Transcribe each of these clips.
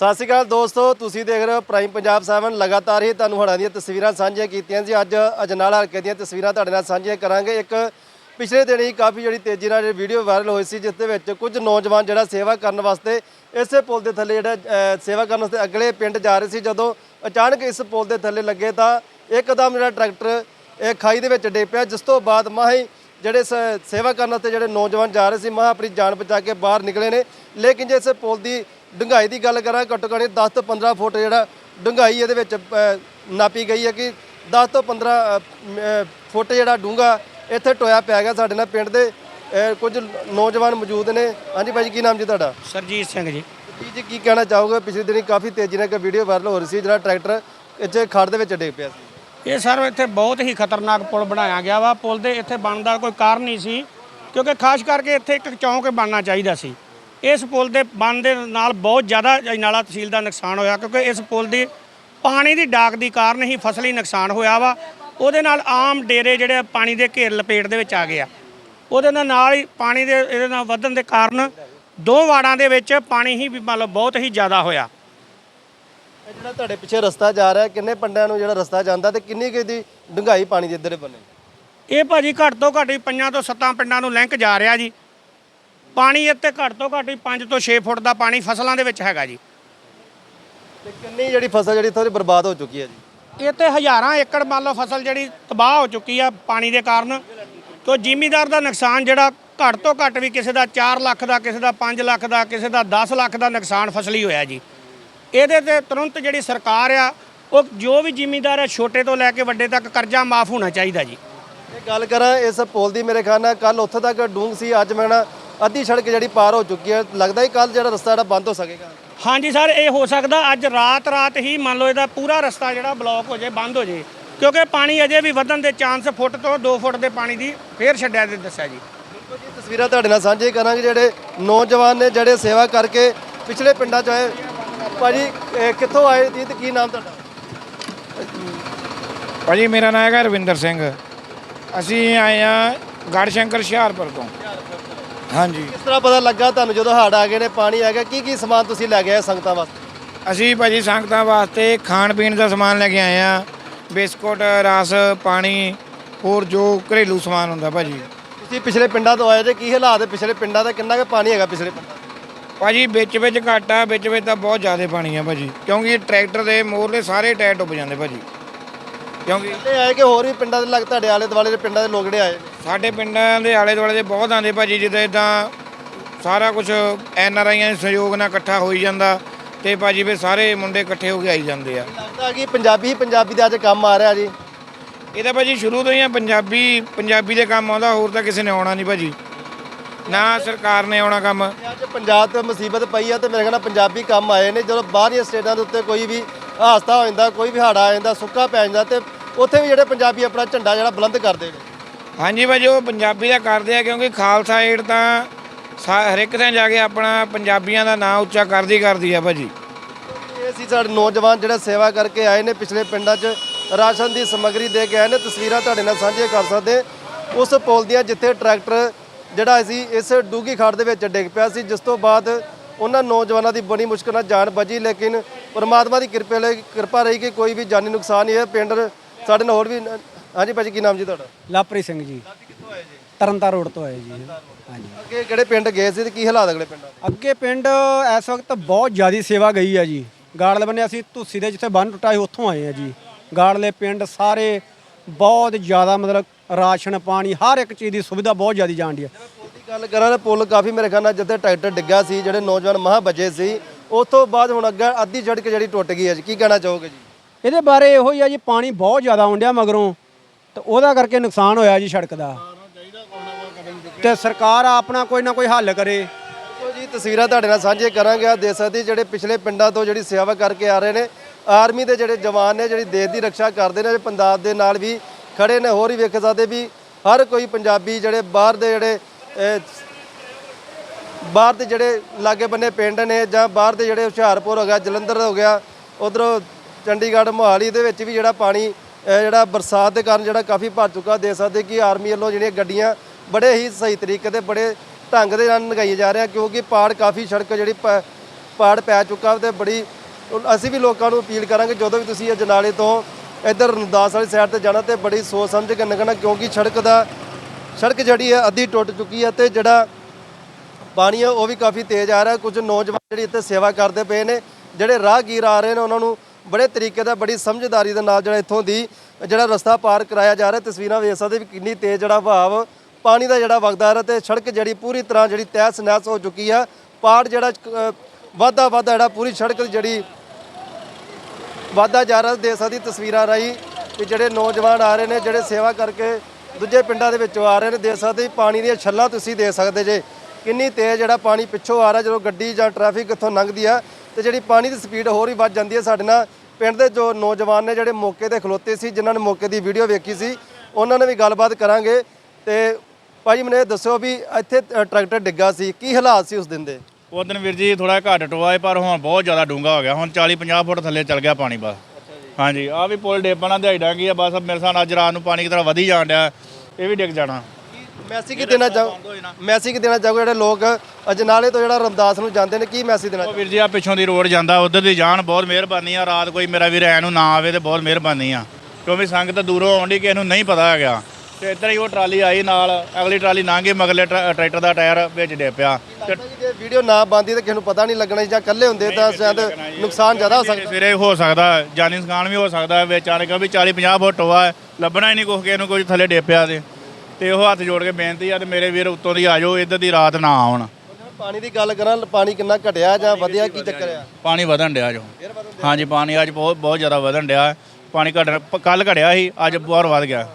ਸਤਿ ਸ਼੍ਰੀ ਅਕਾਲ ਦੋਸਤੋ, ਤੁਸੀਂ ਦੇਖ ਰਹੇ ਹੋ ਪ੍ਰਾਈਮ ਪੰਜਾਬ 7 ਲਗਾਤਾਰ ਹੀ ਤੁਹਾਨੂੰ ਹੜ੍ਹਾਂ ਦੀਆਂ ਤਸਵੀਰਾਂ ਸਾਂਝੀਆਂ ਕੀਤੀਆਂ ਜੀ। ਅੱਜ ਅਜਨਾਲਾ ਹਲਕੇ ਦੀਆਂ ਤਸਵੀਰਾਂ ਤੁਹਾਡੇ ਨਾਲ ਸਾਂਝੀਆਂ ਕਰਾਂਗੇ। ਇੱਕ ਪਿਛਲੇ ਦਿਨ ਹੀ ਕਾਫੀ ਜਿਹੜੀ ਤੇਜ਼ੀ ਨਾਲ ਜਿਹੜੀ ਵੀਡੀਓ ਵਾਇਰਲ ਹੋਈ ਸੀ, ਜਿਸ ਦੇ ਵਿੱਚ ਕੁਝ ਨੌਜਵਾਨ ਜਿਹੜਾ ਸੇਵਾ ਕਰਨ ਵਾਸਤੇ ਇਸੇ ਪੁਲ ਦੇ ਥੱਲੇ ਜਿਹੜਾ ਸੇਵਾ ਕਰਨ ਵਾਸਤੇ ਅਗਲੇ ਪਿੰਡ ਜਾ ਰਹੇ ਸੀ। ਜਦੋਂ ਅਚਾਨਕ ਇਸ ਪੁਲ ਦੇ ਥੱਲੇ ਲੱਗੇ ਤਾਂ ਇੱਕਦਮ ਜਿਹੜਾ ਟਰੈਕਟਰ, ਇਹ ਖਾਈ ਦੇ ਵਿੱਚ ਡੇ ਪਿਆ। ਜਿਸ ਤੋਂ ਬਾਅਦ ਮਾਹੀ ਜਿਹੜੇ ਸ- ਸੇਵਾ ਕਰਨ ਵਾਸਤੇ ਜਿਹੜੇ ਨੌਜਵਾਨ ਜਾ ਰਹੇ ਸੀ, ਮਾਹ ਆਪਣੀ ਜਾਨ ਬਚਾ ਕੇ ਬਾਹਰ ਨਿਕਲੇ ਨੇ। ਲੇਕਿਨ ਜੇ ਇਸ ਪੁਲ ਦੀ ਡੂੰਘਾਈ ਦੀ ਗੱਲ ਕਰਾਂ ਘੱਟੋ ਘੱਟ 10 ਤੋਂ 15 ਫੁੱਟ ਜਿਹੜਾ ਡੂੰਘਾਈ ਇਹਦੇ ਵਿੱਚ ਨਾਪੀ ਗਈ ਹੈ ਕਿ 10 ਤੋਂ 15 ਅ, ਮ, ਅ, ਫੁੱਟ ਜਿਹੜਾ ਡੂੰਘਾ ਇੱਥੇ ਟੋਇਆ ਪਿਆ ਗਿਆ ਸਾਡੇ ਨਾਲ ਪਿੰਡ ਦੇ ਕੁਝ ਨੌਜਵਾਨ ਮੌਜੂਦ ਨੇ। ਹਾਂਜੀ ਭਾਈ ਕੀ ਨਾਮ ਜੀ ਤੁਹਾਡਾ? ਸਰਜੀਤ ਸਿੰਘ ਜੀ। ਜੀ ਜੀ ਕੀ ਕਹਿਣਾ ਚਾਹੋਗੇ? ਪਿਛਲੇ ਦਿਨੀ ਕਾਫੀ ਤੇਜ਼ੀ ਨਾਲ ਇੱਕ ਵੀਡੀਓ ਵਾਇਰਲ ਹੋ ਰਹੀ ਸੀ ਜਿਹੜਾ ਟਰੈਕਟਰ ਇੱਥੇ ਖੜ ਦੇ ਵਿੱਚ ਡਿੱਗ ਪਿਆ ਸੀ। ਇਹ ਸਰ ਇੱਥੇ ਬਹੁਤ ਹੀ ਖਤਰਨਾਕ ਪੁਲ ਬਣਾਇਆ ਗਿਆ ਵਾ। ਪੁਲ ਦੇ ਇੱਥੇ ਬਣਨ ਦਾ ਕੋਈ ਕਾਰਨ ਨਹੀਂ ਸੀ ਕਿਉਂਕਿ ਖਾਸ ਕਰਕੇ ਇੱਥੇ ਇੱਕ ਚੌਂਕ ਬਣਨਾ ਚਾਹੀਦਾ ਸੀ। ਇਸ ਪੁਲ ਦੇ ਬਣ ਦੇ ਨਾਲ ਬਹੁਤ ਜ਼ਿਆਦਾ ਅਜਨਾਲਾ ਤਹਿਸੀਲ ਦਾ ਨੁਕਸਾਨ ਹੋਇਆ ਕਿਉਂਕਿ ਇਸ ਪੁਲ ਦੀ ਪਾਣੀ ਦੀ ਡਾਕ ਦੀ ਕਾਰਨ ਹੀ ਫਸਲੀ ਨੁਕਸਾਨ ਹੋਇਆ ਵਾ। ਉਹਦੇ ਨਾਲ ਆਮ ਡੇਰੇ ਜਿਹੜੇ ਪਾਣੀ ਦੇ ਘੇਰ ਲਪੇਟ ਦੇ ਵਿੱਚ ਆ ਗਏ ਆ। ਉਹਦੇ ਨਾਲ ਨਾਲ ਹੀ ਪਾਣੀ ਦੇ ਇਹਦੇ ਨਾਲ ਵਧਣ ਦੇ ਕਾਰਨ ਦੋ ਵਾੜਾਂ ਦੇ ਵਿੱਚ ਪਾਣੀ ਹੀ ਲਓ ਬਹੁਤ ਹੀ ਜ਼ਿਆਦਾ ਹੋਇਆ। ਇਹ ਜਿਹੜਾ ਤੁਹਾਡੇ ਪਿੱਛੇ ਰਸਤਾ ਜਾ ਰਿਹਾ ਕਿੰਨੇ ਪਿੰਡਾਂ ਨੂੰ ਜਿਹੜਾ ਰਸਤਾ ਜਾਂਦਾ ਤੇ ਕਿੰਨੀ ਕੁ ਦੀ ਡੂੰਘਾਈ ਪਾਣੀ ਦੇ ਇੱਧਰ ਬੰਨੇ ਇਹ ਭਾਜੀ ਘੱਟ ਤੋਂ ਘੱਟ ਹੀ ਪੰਜਾਂ ਤੋਂ ਸੱਤਾਂ ਪਿੰਡਾਂ ਨੂੰ ਲਿੰਕ ਜਾ ਰਿਹਾ ਜੀ। ਪਾਣੀ ਇੱਥੇ ਘੱਟ ਤੋਂ ਘੱਟ ਹੀ 5 ਤੋਂ 6 ਫੁੱਟ ਦਾ ਪਾਣੀ ਫਸਲਾਂ ਦੇ ਵਿੱਚ ਹੈਗਾ ਜੀ। ਤੇ ਕਿੰਨੀ ਜਿਹੜੀ ਫਸਲ ਜਿਹੜੀ ਥੋੜੀ ਬਰਬਾਦ ਹੋ ਚੁੱਕੀ ਹੈ ਜੀ? ਇਹ ਤੇ ਹਜ਼ਾਰਾਂ ਏਕੜ ਮੰਨ ਲਓ ਫਸਲ ਜਿਹੜੀ ਤਬਾਹ ਹੋ ਚੁੱਕੀ ਆ ਪਾਣੀ ਦੇ ਕਾਰਨ। ਕਿਉਂ ਜ਼ਿਮੀਦਾਰ ਦਾ ਨੁਕਸਾਨ ਜਿਹੜਾ ਘੱਟ ਤੋਂ ਘੱਟ ਵੀ ਕਿਸੇ ਦਾ 4 ਲੱਖ ਦਾ ਕਿਸੇ ਦਾ 5 ਲੱਖ ਦਾ ਕਿਸੇ ਦਾ 10 ਲੱਖ ਦਾ ਨੁਕਸਾਨ ਫਸਲੀ ਹੋਇਆ ਜੀ। ਇਹਦੇ ਤੇ ਤੁਰੰਤ ਜਿਹੜੀ ਸਰਕਾਰ ਆ ਉਹ ਜੋ ਵੀ ਜ਼ਿਮੀਦਾਰ ਆ ਛੋਟੇ ਤੋਂ ਲੈ ਕੇ ਵੱਡੇ ਤੱਕ ਕਰਜ਼ਾ ਮਾਫ ਹੋਣਾ ਚਾਹੀਦਾ ਜੀ। ਇਹ ਗੱਲ ਕਰਾਂ ਇਸ ਪੁਲ ਦੀ ਮੇਰੇ ਖਿਆਲ ਨਾਲ ਕੱਲ ਉੱਥੇ ਤੱਕ ਡੂੰਘ ਸੀ ਅੱਜ ਮੈਂ ਨਾ ਅੱਧੀ ਸੜਕ ਜਿਹੜੀ ਪਾਰ ਹੋ ਚੁੱਕੀ ਹੈ ਲੱਗਦਾ ਹੀ ਕੱਲ ਜਿਹੜਾ ਰਸਤਾ ਜਿਹੜਾ ਬੰਦ ਹੋ ਸਕੇਗਾ? ਹਾਂਜੀ ਸਰ ਇਹ ਹੋ ਸਕਦਾ ਅੱਜ ਰਾਤ ਰਾਤ ਹੀ ਮੰਨ ਲਓ ਇਹਦਾ ਪੂਰਾ ਰਸਤਾ ਜਿਹੜਾ ਬਲੌਕ ਹੋ ਜੇ ਬੰਦ ਹੋ ਜੇ। ਕਿਉਂਕਿ ਪਾਣੀ ਅਜੇ ਵੀ ਵਧਣ ਦੇ ਚਾਂਸ ਫੁੱਟ ਤੋਂ 2 ਫੁੱਟ ਦੇ ਪਾਣੀ ਦੀ ਫੇਰ ਛੱਡਿਆ ਦੇ ਦੱਸਿਆ ਜੀ। ਬਿਲਕੁਲ ਜੀ ਤਸਵੀਰਾਂ ਤੁਹਾਡੇ ਨਾਲ ਸਾਂਝੇ ਕਰਾਂਗੇ ਜਿਹੜੇ ਨੌਜਵਾਨ ਨੇ ਜਿਹੜੇ ਸੇਵਾ ਕਰਕੇ ਪਿਛਲੇ ਪਿੰਡਾਂ ਚ ਆਏ। ਭਾਜੀ ਇਹ ਕਿੱਥੋਂ ਆਏ ਜੀ ਤੇ ਕੀ ਨਾਮ ਤੁਹਾਡਾ? ਭਾਜੀ ਮੇਰਾ ਨਾਮ ਹੈਗਾ ਰਵਿੰਦਰ ਸਿੰਘ। ਅਸੀਂ ਆਏ ਆ ਗੜਸ਼ੰਕਰ ਹੁਸ਼ਿਆਰਪੁਰ ਤੋਂ। ਹਾਂਜੀ। ਕਿਸ ਤਰ੍ਹਾਂ ਪਤਾ ਲੱਗਾ ਤੁਹਾਨੂੰ ਜਦੋਂ ਹੜ੍ਹ ਆ ਗਏ ਨੇ ਪਾਣੀ ਆ ਗਿਆ? ਕੀ ਕੀ ਸਮਾਨ ਤੁਸੀਂ ਲੈ ਗਏ ਸੰਗਤਾਂ ਵਾਸਤੇ? ਅਸੀਂ ਭਾਜੀ ਸੰਗਤਾਂ ਵਾਸਤੇ ਖਾਣ ਪੀਣ ਦਾ ਸਮਾਨ ਲੈ ਕੇ ਆਏ ਆ। ਬਿਸਕੁਟ ਰਸ ਪਾਣੀ ਹੋਰ ਜੋ ਘਰੇਲੂ ਸਮਾਨ ਹੁੰਦਾ ਭਾਜੀ। ਤੁਸੀਂ ਪਿਛਲੇ ਪਿੰਡਾਂ ਤੋਂ ਆਏ ਜੇ ਕੀ ਹਾਲਾਤ ਹੈ ਪਿਛਲੇ ਪਿੰਡਾਂ ਦਾ? ਕਿੰਨਾ ਕੁ ਪਾਣੀ ਹੈਗਾ ਪਿਛਲੇ ਪਿੰਡਾਂ 'ਚ? ਭਾਜੀ ਵਿੱਚ ਵਿੱਚ ਘੱਟ ਆ ਵਿੱਚ ਵਿੱਚ ਤਾਂ ਬਹੁਤ ਜ਼ਿਆਦਾ ਪਾਣੀ ਆ ਭਾਜੀ। ਕਿਉਂਕਿ ਟਰੈਕਟਰ ਦੇ ਮੋਰਲੇ ਸਾਰੇ ਟਾਇਰ ਡੁੱਬ ਜਾਂਦੇ ਭਾਜੀ। ਕਿਉਂਕਿ ਇਹ ਆਏ ਕਿ ਹੋਰ ਵੀ ਪਿੰਡਾਂ ਦੇ ਲੱਗ ਤੁਹਾਡੇ ਆਲੇ ਦੁਆਲੇ ਦੇ ਪਿੰਡਾਂ ਦੇ ਲੋਕ ਜਿਹੜੇ ਆਏ ਨੇ। ਸਾਡੇ ਪਿੰਡਾਂ ਦੇ ਆਲੇ ਦੁਆਲੇ ਦੇ ਬਹੁਤ ਆਂਦੇ ਭਾਜੀ ਜਿੱਦਾਂ ਇਦਾਂ ਸਾਰਾ ਕੁਝ ਐਨ ਆਰ ਆਈਆਂ ਦੇ ਸਹਿਯੋਗ ਨਾਲ ਇਕੱਠਾ ਹੋਈ ਜਾਂਦਾ ਤੇ ਭਾਜੀ ਫਿਰ ਸਾਰੇ ਮੁੰਡੇ ਇਕੱਠੇ ਹੋ ਕੇ ਆਈ ਜਾਂਦੇ ਆ। ਲੱਗਦਾ ਕਿ ਪੰਜਾਬੀ ਹੀ ਪੰਜਾਬੀ ਦਾ ਅੱਜ ਕੰਮ ਆ ਰਿਹਾ ਜੀ। ਇਹ ਤਾਂ ਭਾਜੀ ਸ਼ੁਰੂ ਤੋਂ ਹੀ ਆ ਪੰਜਾਬੀ ਪੰਜਾਬੀ ਦੇ ਕੰਮ ਆਉਂਦਾ ਹੋਰ ਤਾਂ ਕਿਸੇ ਨੇ ਆਉਣਾ ਨਹੀਂ ਭਾਜੀ। ਨਾ ਸਰਕਾਰ ਨੇ ਆਉਣਾ ਕੰਮ। ਅੱਜ ਪੰਜਾਬ ਤੇ ਮੁਸੀਬਤ ਪਈ ਆ ਤੇ ਮੇਰੇ ਖਿਆਲ ਨਾਲ ਪੰਜਾਬੀ ਕੰਮ ਆਏ ਨੇ। ਜਦੋਂ ਬਾਹਰਲੀਆਂ ਸਟੇਟਾਂ ਦੇ ਉੱਤੇ ਕੋਈ ਵੀ ਹਾਦਸਾ ਹੋ ਜਾਂਦਾ ਕੋਈ ਵੀ ਹਾੜਾ ਆ ਜਾਂਦਾ ਸੁੱਕਾ ਪੈ ਜਾਂਦਾ ਤੇ ਉੱਥੇ ਵੀ ਜਿਹੜੇ ਪੰਜਾਬੀ ਆਪਣਾ ਝੰਡਾ ਜਿਹੜਾ ਬੁਲੰਦ ਕਰਦੇ ਨੇ। ਹਾਂਜੀ ਭਾਜੀ ਉਹ ਪੰਜਾਬੀ ਦਾ ਕਰਦੇ ਆ ਕਿਉਂਕਿ ਖਾਲਸਾ ਏਡ ਤਾਂ ਸਾ- ਹਰ ਇੱਕ ਥਾਂ ਜਾ ਕੇ ਆਪਣਾ ਪੰਜਾਬੀਆਂ ਦਾ ਨਾਂ ਉੱਚਾ ਕਰਦੀ ਕਰਦੀ ਆ ਭਾਜੀ। ਇਹ ਸੀ ਸਾਡੇ ਨੌਜਵਾਨ ਜਿਹੜੇ ਸੇਵਾ ਕਰਕੇ ਆਏ ਨੇ ਪਿਛਲੇ ਪਿੰਡਾਂ 'ਚ। ਰਾਸ਼ਨ ਦੀ ਸਮੱਗਰੀ ਦੇ ਕੇ ਆਏ ਨੇ। ਤਸਵੀਰਾਂ ਤੁਹਾਡੇ ਨਾਲ ਸਾਂਝੀਆਂ ਕਰ ਸਕਦੇ ਉਸ ਪੁਲ ਦੀਆਂ ਜਿੱਥੇ ਟਰੈਕਟਰ ਜਿਹੜਾ ਸੀ ਇਸ ਡੂਗੀ ਖਾੜ ਦੇ ਵਿੱਚ ਡਿੱਗ ਪਿਆ ਸੀ ਜਿਸ ਤੋਂ ਬਾਅਦ ਉਹਨਾਂ ਨੌਜਵਾਨਾਂ ਦੀ ਬੜੀ ਮੁਸ਼ਕਲ ਨਾਲ ਜਾਨ ਬਚੀ ਲੇਕਿਨ ਪਰਮਾਤਮਾ ਦੀ ਕਿਰਪਾ ਲਈ ਕਿਰਪਾ ਰਹੀ ਕਿ ਕੋਈ ਵੀ ਜਾਨੀ ਨੁਕਸਾਨ ਨਹੀਂ ਹੈ ਪਿੰਡ ਸਾਡੇ ਨਾਲ ਹੋਰ ਵੀ ਹਾਂਜੀ ਭਾਜੀ ਕੀ ਨਾਮ ਜੀ ਤੁਹਾਡਾ? ਲਾਪਰੀ ਸਿੰਘ ਜੀ। ਤਰਨਤਾਰ ਰੋਡ ਤੋਂ ਆਏ ਜੀ। ਹਾਂਜੀ। ਅੱਗੇ ਕਿਹੜੇ ਪਿੰਡ ਗਏ ਸੀ ਤੇ ਕੀ ਹਾਲਾਤ ਅਗਲੇ ਪਿੰਡਾਂ ਦੇ? ਅੱਗੇ ਪਿੰਡ ਇਸ ਵਕਤ ਬਹੁਤ ਜ਼ਿਆਦੀ ਸੇਵਾ ਗਈ ਆ ਜੀ। ਗਾੜਲੇ ਬੰਨੇ ਅਸੀਂ ਧੁੱਸੀ ਦੇ ਜਿੱਥੇ ਬੰਨ ਟੁੱਟਾ ਸੀ ਉੱਥੋਂ ਆਏ ਆ ਜੀ। ਗਾੜਲੇ ਪਿੰਡ ਸਾਰੇ ਬਹੁਤ ਜ਼ਿਆਦਾ ਮਤਲਬ ਰਾਸ਼ਨ ਪਾਣੀ ਹਰ ਇੱਕ ਚੀਜ਼ ਦੀ ਸੁਵਿਧਾ ਬਹੁਤ ਜ਼ਿਆਦੀ ਜਾਣਦੀ ਆ। ਪੁਲ ਦੀ ਗੱਲ ਕਰਾਂ ਤਾਂ ਪੁਲ ਕਾਫੀ ਮੇਰੇ ਖਿਆਲ ਨਾਲ ਜਿੱਥੇ ਟਰੈਕਟਰ ਡਿੱਗਾ ਸੀ ਜਿਹੜੇ ਨੌਜਵਾਨ ਮਹਾ ਬਚੇ ਸੀ ਉਸ ਤੋਂ ਬਾਅਦ ਹੁਣ ਅੱਗੇ ਅੱਧੀ ਸੜਕ ਜਿਹੜੀ ਟੁੱਟ ਗਈ ਹੈ ਜੀ। ਕੀ ਕਹਿਣਾ ਚਾਹੋਗੇ ਜੀ? ਇਹਦੇ ਬਾਰੇ ਇਹੋ ਹੀ ਆ ਜੀ ਪਾਣੀ ਬਹੁਤ ਜ਼ਿਆਦਾ ਆਉਂਦਿਆ ਮਗਰੋਂ ਤੇ ਉਹਦਾ ਕਰਕੇ ਨੁਕਸਾਨ ਹੋਇਆ ਜੀ ਸੜਕ ਦਾ। ਤੇ ਸਰਕਾਰ ਆਪਣਾ ਕੋਈ ਨਾ ਕੋਈ ਹੱਲ ਕਰੇ। ਦੇਖੋ ਜੀ ਤਸਵੀਰਾਂ ਤੁਹਾਡੇ ਨਾਲ ਸਾਂਝੇ ਕਰਾਂਗੇ। ਆ ਦੇਖ ਸਕਦੇ ਜਿਹੜੇ ਪਿਛਲੇ ਪਿੰਡਾਂ ਤੋਂ ਜਿਹੜੀ ਸੇਵਾ ਕਰਕੇ ਆ ਰਹੇ ਨੇ। ਆਰਮੀ ਦੇ ਜਿਹੜੇ ਜਵਾਨ ਨੇ ਜਿਹੜੀ ਦੇਸ਼ ਦੀ ਰੱਖਿਆ ਕਰਦੇ ਨੇ ਪੰਜਾਬ ਦੇ ਨਾਲ ਵੀ ਖੜੇ ਨੇ, ਹੋਰ ਵੀ ਵੇਖ ਸਕਦੇ ਵੀ ਹਰ ਕੋਈ ਪੰਜਾਬੀ ਜਿਹੜੇ ਬਾਹਰ ਦੇ ਜਿਹੜੇ ਬਾਹਰ ਦੇ ਜਿਹੜੇ ਲਾਗੇ ਬੰਨੇ ਪਿੰਡ ਨੇ ਜਾਂ ਬਾਹਰ ਦੇ ਜਿਹੜੇ ਹੁਸ਼ਿਆਰਪੁਰ ਹੋ ਗਿਆ, ਜਲੰਧਰ ਹੋ ਗਿਆ, ਉਧਰੋਂ ਚੰਡੀਗੜ੍ਹ, ਮੋਹਾਲੀ ਦੇ ਵਿੱਚ ਵੀ ਜਿਹੜਾ ਪਾਣੀ ਜਿਹੜਾ ਬਰਸਾਤ ਦੇ ਕਾਰਨ ਜਿਹੜਾ ਕਾਫੀ ਭਰ ਚੁੱਕਾ ਦੇ ਸਕਦੇ ਕਿ ਆਰਮੀ ਵੱਲੋਂ ਜਿਹੜੀਆਂ ਗੱਡੀਆਂ ਬੜੇ ਹੀ ਸਹੀ ਤਰੀਕੇ ਤੇ, ਬੜੇ ਢੰਗ ਦੇ ਨਾਲ ਲਗਾਈਆਂ ਜਾ ਰਹੀਆਂ, ਕਿਉਂਕਿ ਪਾੜ ਕਾਫੀ ਸੜਕ ਜਿਹੜੀ ਪ- ਪਾੜ ਪੈ ਚੁੱਕਾ ਤੇ ਬੜੀ, ਅਸੀਂ ਵੀ ਲੋਕਾਂ ਨੂੰ ਅਪੀਲ ਕਰਾਂਗੇ, ਜਦੋਂ ਵੀ ਤੁਸੀਂ ਅਜਨਾਲੇ ਤੋਂ ਇੱਧਰ ਰਮਦਾਸ ਵਾਲੀ ਸਾਈਡ ਤੇ ਜਾਣਾ ਤੇ ਬੜੀ ਸੋਚ ਸਮਝ ਕੇ ਲੰਘਣਾ ਕਿਉਂਕਿ ਸੜਕ ਦਾ ਸੜਕ ਜਿਹੜੀ ਹੈ ਅੱਧੀ ਟੁੱਟ ਚੁੱਕੀ ਹੈ ਤੇ ਜਿਹੜਾ ਪਾਣੀ ਹੈ ਉਹ ਵੀ ਕਾਫੀ ਤੇਜ਼ ਆ ਰਿਹਾ। ਕੁਝ ਨੌਜਵਾਨ ਜਿਹੜੇ ਇੱਥੇ ਸੇਵਾ ਕਰਦੇ ਪਏ ਨੇ ਜਿਹੜੇ ਰਾਹਗੀਰ ਆ ਰਹੇ ਨੇ ਉਹਨਾਂ ਨੂੰ ਬੜੇ ਤਰੀਕੇ ਦਾ ਬੜੀ ਸਮਝਦਾਰੀ ਦੇ ਨਾਲ ਜਿਹੜਾ ਇੱਥੋਂ ਦੀ ਜਿਹੜਾ ਰਸਤਾ ਪਾਰ ਕਰਾਇਆ ਜਾ ਰਿਹਾ। ਤਸਵੀਰਾਂ ਵੇਖ ਸਕਦੇ ਵੀ ਕਿੰਨੀ ਤੇਜ਼ ਜਿਹੜਾ ਵਹਾਵ ਪਾਣੀ ਦਾ ਜਿਹੜਾ ਵਗਦਾ ਆ ਰਿਹਾ ਤੇ ਸੜਕ ਜਿਹੜੀ ਪੂਰੀ ਤਰ੍ਹਾਂ ਜਿਹੜੀ ਤਹਿਸ ਨਹਿਸ ਹੋ ਚੁੱਕੀ ਆ। ਪਾੜ ਜਿਹੜਾ ਅ, ਵਾਧਾ ਵਾਧਾ ਜਿਹੜਾ ਪੂਰੀ ਸੜਕ ਜਿਹੜੀ ਵਾਧਾ ਜਾ ਰਿਹਾ ਦੇਖ ਸਕਦੀ ਤਸਵੀਰਾਂ ਰਾਹੀਂ ਕਿ ਜਿਹੜੇ ਨੌਜਵਾਨ ਆ ਰਹੇ ਨੇ, ਜਿਹੜੇ ਸੇਵਾ ਕਰਕੇ ਦੂਜੇ ਪਿੰਡਾਂ ਦੇ ਵਿੱਚੋਂ ਆ ਰਹੇ ਨੇ ਦੇਖ ਸਕਦੇ ਪਾਣੀ ਦੀਆਂ ਛੱਲਾਂ ਤੁਸੀਂ ਦੇ ਸਕਦੇ ਜੇ। ਕਿੰਨੀ ਤੇਜ਼ ਜਿਹੜਾ ਪਾਣੀ ਪਿੱਛੋਂ ਆ ਰਿਹਾ, ਜਦੋਂ ਗੱਡੀ ਜਾਂ ਟ੍ਰੈਫਿਕ ਇੱਥੋਂ ਲੰਘਦੀ ਆ, ਤੇ ਜਿਹੜੀ ਪਾਣੀ ਦੀ ਸਪੀਡ ਹੋਰ ਹੀ ਵੱਧ ਜਾਂਦੀ ਹੈ ਸਾਡੇ ਨਾਲ ਪਿੰਡ ਦੇ ਜੋ ਨੌਜਵਾਨ ਨੇ ਜਿਹੜੇ ਮੌਕੇ ਤੇ ਖਲੋਤੇ ਸੀ, ਜਿਨ੍ਹਾਂ ਨੇ ਮੌਕੇ ਦੀ ਵੀਡੀਓ ਵੇਖੀ ਸੀ, ਉਹਨਾਂ ਨਾਲ ਵੀ ਗੱਲਬਾਤ ਕਰਾਂਗੇ। ਤੇ ਭਾਜੀ ਮੈਨੂੰ ਇਹ ਦੱਸਿਓ ਵੀ ਇੱਥੇ ਟਰੈਕਟਰ ਡਿੱਗਾ ਸੀ, ਕੀ ਹਾਲਾਤ ਸੀ ਉਸ ਦਿਨ ਦੇ? ਉਹ ਦਿਨ ਵੀਰ ਜੀ ਥੋੜਾ ਘੱਟ ਟੋਆ ਹੈ ਪਰ ਹੁਣ ਬਹੁਤ ਜ਼ਿਆਦਾ ਡੂੰਘਾ ਹੋ ਗਿਆ। ਹੁਣ 40 50 ਫੁੱਟ ਥੱਲੇ ਚੱਲ ਗਿਆ ਪਾਣੀ ਬਸ। ਹਾਂਜੀ ਆ ਵੀ ਪੁਲ ਡੇਪਣਾ ਦਿਹਾੜੀ ਡਾਂਗੀ ਆ ਬਸ ਮੇਰੇ ਨਾਲ ਅੱਜ ਰਾਤ ਨੂੰ ਪਾਣੀ ਕਿਤਰਾ ਵਧੀ ਜਾਣ ਡਿਆ ਇਹ ਵੀ ਡਿੱਗ ਜਾਣਾ। ਮੈਸੇਜ ਕੀ ਦੇਣਾ ਚਾਹੋ ਮੈਸੇਜ ਕੀ ਦੇਣਾ ਚਾਹੋਗੇ ਜਿਹੜੇ ਲੋਕ ਅਜਨਾਲੇ ਤੋਂ ਜਿਹੜਾ ਰਮਦਾਸ ਨੂੰ ਜਾਂਦੇ ਨੇ ਕੀ ਮੈਸੇਜ ਦੇਣਾ ਵੀਰ ਜੀ ਆ ਪਿੱਛੋਂ ਦੀ ਰੋਡ ਜਾਂਦਾ ਉਧਰ ਦੀ ਜਾਣ ਬਹੁਤ ਮਿਹਰਬਾਨੀ ਆ ਰਾਤ ਕੋਈ ਮੇਰਾ ਵੀਰ ਐ ਨੂੰ ਨਾ ਆਵੇ ਤੇ ਬਹੁਤ ਮਿਹਰਬਾਨੀ ਆ। ਕਿਉਂਕਿ ਸੰਗਤ ਦੂਰੋਂ ਆਉਂਦੀ ਕਿਸੇ ਨੂੰ ਨਹੀਂ ਪਤਾ ਹੈਗਾ। ਤੇ ਇੱਧਰ ਹੀ ਉਹ ਟਰਾਲੀ ਆਈ ਨਾਲ ਅਗਲੀ ਟਰਾਲੀ ਲੰਘ ਮਗਲੇ ਟਰੈ- ਟਰੈਕਟਰ ਦਾ ਟਾਇਰ ਵਿੱਚ ਡੇ ਪਿਆ। ਤੇ ਜੇ ਵੀਡੀਓ ਨਾ ਬੰਦੀ ਤਾਂ ਕਿਸੇ ਨੂੰ ਪਤਾ ਨਹੀਂ ਲੱਗਣਾ ਸੀ ਜਾਂ ਇਕੱਲੇ ਹੁੰਦੇ ਤਾਂ ਸ਼ਾਇਦ ਨੁਕਸਾਨ ਜ਼ਿਆਦਾ ਹੋ ਸਕਦਾ। ਸਵੇਰੇ ਹੋ ਸਕਦਾ ਜਾਨੀ ਨੁਕਸਾਨ ਵੀ ਹੋ ਸਕਦਾ ਵਿੱਚ ਆਣ ਕੇ ਵੀ 40 50 ਫੁੱਟ ਹੈ ਲੱਭਣਾ ਹੀ ਨਹੀਂ ਕੁਛ ਕਿਸੇ ਨੂੰ ਕੋਈ ਥੱਲੇ ਡੇਪਿਆ ਤੇ। ਤੇ ਉਹ ਹੱਥ ਜੋੜ ਕੇ ਬੇਨਤੀ ਆ ਤੇ ਮੇਰੇ ਵੀਰ ਉੱਤੋਂ ਦੀ ਆ ਜਾਓ ਇੱਧਰ ਦੀ ਰਾਤ ਨਾ ਆਉਣ। ਪਾਣੀ ਦੀ ਗੱਲ ਕਰਾਂ ਪਾਣੀ ਕਿੰਨਾ ਘਟਿਆ ਜਾਂ ਵਧਿਆ ਕੀ ਚੱਕਰ ਆ? ਪਾਣੀ ਵਧਣ ਡਿਆ ਜੋ। ਹਾਂਜੀ ਪਾਣੀ ਅੱਜ ਬਹੁਤ ਬਹੁਤ ਜ਼ਿਆਦਾ ਵਧਣ ਡਿਆ। ਪਾਣੀ ਘਟ ਕੱਲ ਘਟਿਆ ਸੀ ਅੱਜ ਬਹੁਤ ਵੱਧ ਗਿਆ।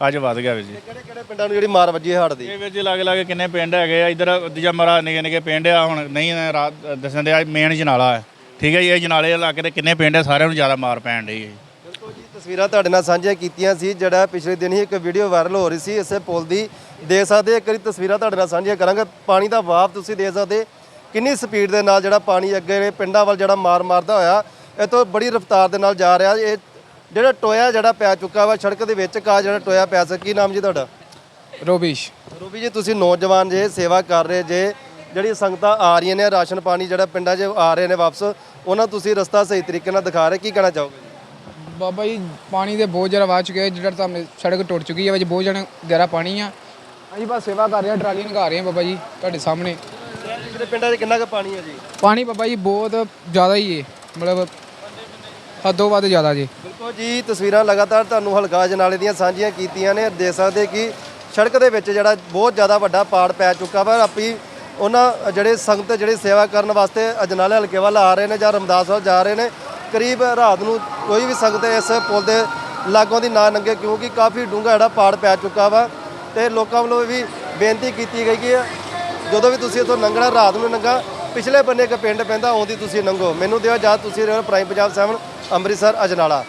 ਅੱਜ ਵੱਧ ਗਿਆ ਵੀਰ ਜੀ। ਕਿਹੜੇ ਕਿਹੜੇ ਪਿੰਡਾਂ ਨੂੰ ਜਿਹੜੀ ਮਾਰ ਵੱਜੀ ਹੈ ਹੜ੍ਹ ਦੀ? ਇਹ ਵੀਰ ਜੀ ਲਾਗੇ ਲਾਗੇ ਕਿੰਨੇ ਪਿੰਡ ਹੈਗੇ ਆ। ਇੱਧਰ ਦੂਜਾ ਮਰਾ ਨਿੱਕੇ ਨਿੱਕੇ ਪਿੰਡ ਆ। ਹੁਣ ਨਹੀਂ ਰਾਤ ਦੱਸਣ ਦੇ ਮੇਨ ਜਨਾਲਾ ਹੈ। ਠੀਕ ਹੈ ਜੀ ਇਹ ਜਨਾਲੇ ਇਲਾਕੇ ਦੇ ਕਿੰਨੇ ਪਿੰਡ ਆ ਸਾਰਿਆਂ ਨੂੰ ਜ਼ਿਆਦਾ ਮਾਰ ਪੈਣ ਡਈ ਹੈ ਜੀ। ਬਿਲਕੁਲ ਜੀ ਤਸਵੀਰਾਂ ਤੁਹਾਡੇ ਨਾਲ ਸਾਂਝੀਆਂ ਕੀਤੀਆਂ ਸੀ ਜਿਹੜਾ ਪਿਛਲੇ ਦਿਨ ਹੀ ਇੱਕ ਵੀਡੀਓ ਵਾਇਰਲ ਹੋ ਰਹੀ ਸੀ। ਇਸੇ ਪੁਲ ਦੀ ਦੇਖ ਸਕਦੇ ਇੱਕ ਵਾਰੀ ਤਸਵੀਰਾਂ ਤੁਹਾਡੇ ਨਾਲ ਸਾਂਝੀਆਂ ਕਰਾਂਗੇ। ਪਾਣੀ ਦਾ ਵਾਪ ਤੁਸੀਂ ਦੇਖ ਸਕਦੇ ਕਿੰਨੀ ਸਪੀਡ ਦੇ ਨਾਲ ਜਿਹੜਾ ਪਾਣੀ ਅੱਗੇ ਪਿੰਡਾਂ ਵੱਲ ਜਿਹੜਾ ਮਾਰ ਮਾਰਦਾ ਹੋਇਆ ਇਹ ਤੋਂ ਬੜੀ ਰਫ਼ਤਾਰ ਦੇ ਨਾਲ ਜਾ ਰਿਹਾ। ਇਹ ਜਿਹੜਾ ਟੋਇਆ ਜਿਹੜਾ ਪੈ ਚੁੱਕਾ ਵਾ ਸੜਕ ਦੇ ਵਿੱਚ ਕਾ ਜਿਹੜਾ ਟੋਇਆ ਪਿਆ ਸੀ ਕੀ ਨਾਮ ਜੀ ਤੁਹਾਡਾ? ਰੋਬਿਸ਼। ਰੂਬੀ ਜੀ ਤੁਸੀਂ ਨੌਜਵਾਨ ਜੇ ਸੇਵਾ ਕਰ ਰਹੇ ਜੇ ਜਿਹੜੀ ਸੰਗਤਾਂ ਆ ਰਹੀਆਂ ਨੇ ਰਾਸ਼ਨ ਪਾਣੀ ਜਿਹੜਾ ਪਿੰਡਾਂ 'ਚ ਆ ਰਹੇ ਨੇ ਵਾਪਸ ਉਹਨਾਂ ਤੁਸੀਂ ਰਸਤਾ ਸਹੀ ਤਰੀਕੇ ਨਾਲ ਦਿਖਾ ਰਹੇ ਕੀ ਕਹਿਣਾ ਚਾਹੋਗੇ? ਬਾਬਾ ਜੀ ਪਾਣੀ ਦੇ ਬਹੁਤ ਜ਼ਿਆਦਾ ਵਾਹ ਚੁੱਕਿਆ ਹੈ ਜਿਹੜਾ ਸਾਹਮਣੇ ਸੜਕ ਟੁੱਟ ਚੁੱਕੀ ਹੈ ਵਿੱਚ ਬਹੁਤ ਜ਼ਿਆਦਾ ਗਹਿਰਾ ਪਾਣੀ ਆ। ਅਸੀਂ ਬਸ ਸੇਵਾ ਕਰ ਰਹੇ ਹਾਂ ਟਰਾਲੀ ਲਗਾ ਰਹੇ ਹਾਂ ਬਾਬਾ ਜੀ ਤੁਹਾਡੇ ਸਾਹਮਣੇ। ਜਿਹੜੇ ਪਿੰਡਾਂ 'ਚ ਕਿੰਨਾ ਕੁ ਪਾਣੀ ਹੈ ਜੀ? ਪਾਣੀ ਬਾਬਾ ਜੀ ਬਹੁਤ ਜ਼ਿਆਦਾ ਹੀ ਹੈ ਮਤਲਬ ਹੱਦੋਂ ਵੱਧ ਜ਼ਿਆਦਾ ਜੀ। ਬਿਲਕੁਲ ਜੀ, ਤਸਵੀਰਾਂ ਲਗਾਤਾਰ ਤੁਹਾਨੂੰ ਹਲਕਾ ਜਨਾਲੇ ਦੀਆਂ ਸਾਂਝੀਆਂ ਕੀਤੀਆਂ ਨੇ। ਦੇਖ ਸਕਦੇ ਕਿ ਸੜਕ ਦੇ ਵਿੱਚ ਜਿਹੜਾ ਬਹੁਤ ਜ਼ਿਆਦਾ ਵੱਡਾ ਪਾੜ ਪੈ ਚੁੱਕਾ ਵਾ। ਆਪੀ ਉਹਨਾਂ ਜਿਹੜੇ ਸੰਗਤ, ਜਿਹੜੇ ਸੇਵਾ ਕਰਨ ਵਾਸਤੇ ਅਜਨਾਲੇ ਹਲਕੇ ਵੱਲ ਆ ਰਹੇ ਨੇ ਜਾਂ ਰਮਦਾਸ ਵੱਲ ਜਾ ਰਹੇ ਨੇ। ਕਰੀਬ ਰਾਤ ਨੂੰ ਕੋਈ ਵੀ ਸੰਗਤ ਇਸ ਪੁਲ ਦੇ ਲਾਗੋਂ ਦੀ ਨਾ ਲੰਘੇ ਕਿਉਂਕਿ ਕਾਫੀ ਡੂੰਘਾ ਜਿਹੜਾ ਪਾੜ ਪੈ ਚੁੱਕਾ ਵਾ ਤੇ ਲੋਕਾਂ ਵੱਲੋਂ ਵੀ ਬੇਨਤੀ ਕੀਤੀ ਗਈ ਕਿ ਜਦੋਂ ਵੀ ਤੁਸੀਂ ਇੱਥੋਂ ਲੰਘਣਾ, ਰਾਤ ਨੂੰ ਲੰਘਾ ਪਿਛਲੇ ਬੰਨੇ ਇੱਕ ਪਿੰਡ ਪੈਂਦਾ ਆਉਂਦੀ ਤੁਸੀਂ ਲੰਘੋ ਮੈਨੂੰ ਦਿਓ ਜਾਂ ਤੁਸੀਂ ਰਹੋ ਪ੍ਰਾਈਮ ਪੰਜਾਬ 7 ਅੰਮ੍ਰਿਤਸਰ, ਅਜਨਾਲਾ।